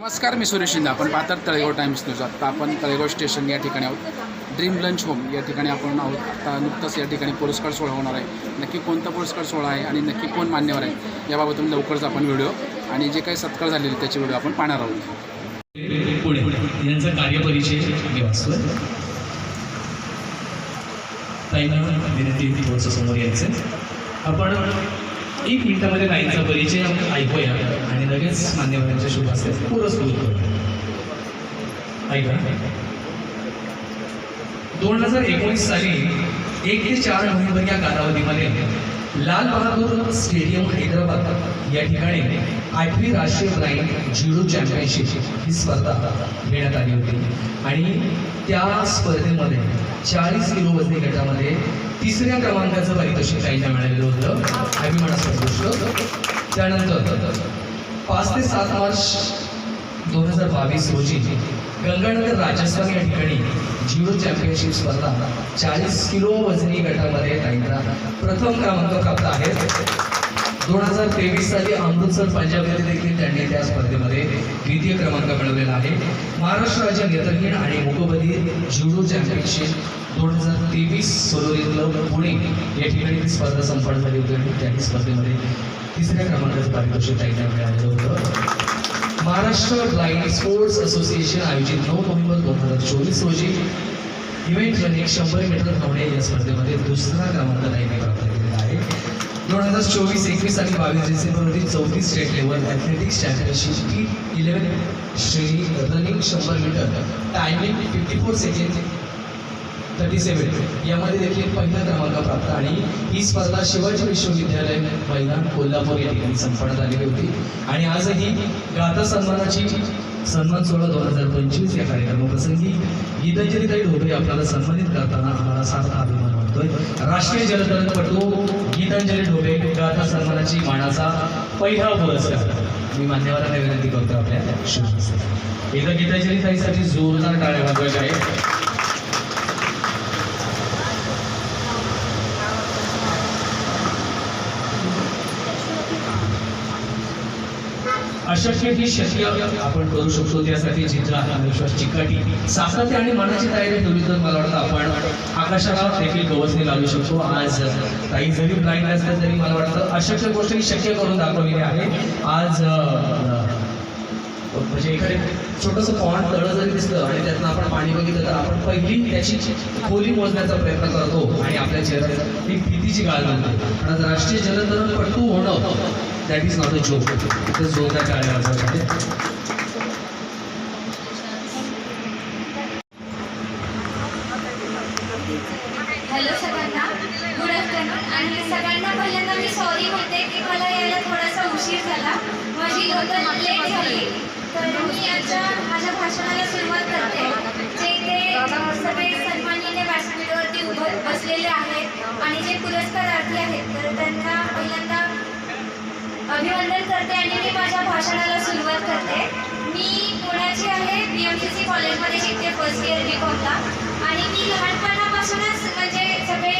नमस्कार मी सुरेश शिंदे. आपण पाहतात तळेगाव टाइम्स न्यूज. आत्ता आपण तळेगाव स्टेशन या ठिकाणी आहोत. ड्रीम लंच होम या ठिकाणी आपण आहोत. आता नुकताच या ठिकाणी पुरस्कार सोहळा होणार आहे. नक्की कोणता पुरस्कार सोहळा आहे आणि नक्की कोण मान्यवर आहे याबाबत लवकरच आपण व्हिडिओ आणि जे काही सत्कार झालेले त्याचे व्हिडिओ आपण पाहणार आहोत. पुणे यांचा कार्यपरिचय विनंती समोर यायचं आपण एक मिनिटामध्ये ताईंचा परिचय आपण ऐकूया. आणि लगेच मान्यवरांच्या शुभ असते पुरस्कृत ऐका. दोन हजार एकोणीस साली एक ते चार नोव्हेंबर या कालावधीमध्ये लाल बहादूर स्टेडियम हैदराबाद या ठिकाणी आठवी राष्ट्रीय ब्राईन ज्युडो चॅम्पियनशिप ही स्पर्धा घेण्यात आली होती. आणि त्या स्पर्धेमध्ये चाळीस किलो वजनी गटामध्ये तिसऱ्या क्रमांकाचं पारितोषिक ताईंना मिळालेलं होतं. अभिमानास्पद गोष्ट त्यानंतर पाच ते सात मार्च दोन हजार बावीस रोजी गंगानगर राजस्थान या ठिकाणी ज्युडो चॅम्पियनशिप स्पर्धा चाळीस किलो वजनी गटामध्ये त्यांना प्रथम क्रमांक प्राप्त आहे. दोन हजार तेवीस साली अमृतसर पंजाबमध्ये देखील त्यांनी त्या स्पर्धेमध्ये द्वितीय क्रमांक मिळवलेला आहे. महाराष्ट्र राज्य नेत्रहीन आणि मुकबधीर ज्युडो चॅम्पियनशिप दोन हजार तेवीस सोलोरितलं पुणे या ठिकाणी ती स्पर्धा संपन्न झाली होती आणि त्या स्पर्धेमध्ये तिसऱ्या क्रमांकाचं पारितोषिक त्यांना मिळालेलं होतं. महाराष्ट्र ब्लाइंड स्पोर्ट्स असोसिएशन आयोजित नऊ नोव्हेंबर दोन हजार चोवीस रोजी इव्हेंट रनिंग शंभर मीटर धावणे या स्पर्धेमध्ये दुसरा क्रमांक ताईने प्राप्त केलेला आहे. दोन हजार चोवीस एकवीस आणि बावीस डिसेंबर रोजी चौतीस state level athletics championship T eleven श्रेणी रनिंग शंभर metre timing fifty four second thirty seven यामध्ये देखील पहिला क्रमांक प्राप्त आणि ही स्पर्धा शिवाजी विश्वविद्यालय मैदान कोल्हापूर या ठिकाणी संपन्न आलेली होती. आणि आजही गाथा सन्मानाची सन्मान सोहळा दोन हजार पंचवीस या कार्यक्रमाप्रसंगी गीतांजलीताई ढोबळे आपल्याला सन्मानित करताना आम्हाला सारखा अभिमान वाटतोय. राष्ट्रीय जलतरणपटू गीतांजली ढोबळे गाथा सन्मानाची मानाचा पहिला पुरस्कार. मी मान्यवरांना विनंती करतो आपल्या शुभ एकदा गीतांजली ताईसाठी जोरदार टाळ्या वाजवायच्या अशक्य ही शक्य आपण करू शकतो त्यासाठी चित्र आत्मविश्वास चिकाटी. सातत्य आणि मनाची तयारी ठेवली तर मला वाटतं आपण आकाशाला देखील गवसणी लावू शकतो. आज काही जरी ब्लाइंड असलं तरी मला वाटतं अशक्य गोष्ट ही शक्य करून दाखवलेली आहे आज म्हणजे एखादे छोटंसं पॉइंट तळं जरी दिसलं आणि त्यातनं आपण पाणी बघितलं तर आपण पहिली त्याची खोली मोजण्याचा प्रयत्न करतो आणि आपल्या चेहऱ्यात ही भीतीची गाळ घालतो आणि राष्ट्रीय जलतरणपटू होणं that is not a joke तर जोरदार टाळ्या वाजवत हॅलो सगळ्यांना. गुड आफ्टरनून आणि सगळ्यांना पहिल्यांदा मी सॉरी म्हणते की मला यायला थोडासा उशीर झाला. माझी लेट झाली. तर मी आता माझ्या भाषणाला सुरुवात करते. जे ते अ, सगळे सन्माननीय व्यासपीठावरती उभं बसलेले आहेत आणि जे पुरस्कारार्थी आहेत तर त्यांना पहिल्यांदा अभिवंदन करते आणि मी माझ्या भाषणाला सुरुवात करते. मी पुण्याची आहे बी एम सी सी कॉलेजमध्ये शिकते फर्स्ट इयर बी कॉमला आणि मी लहानपणापासूनच म्हणजे सगळे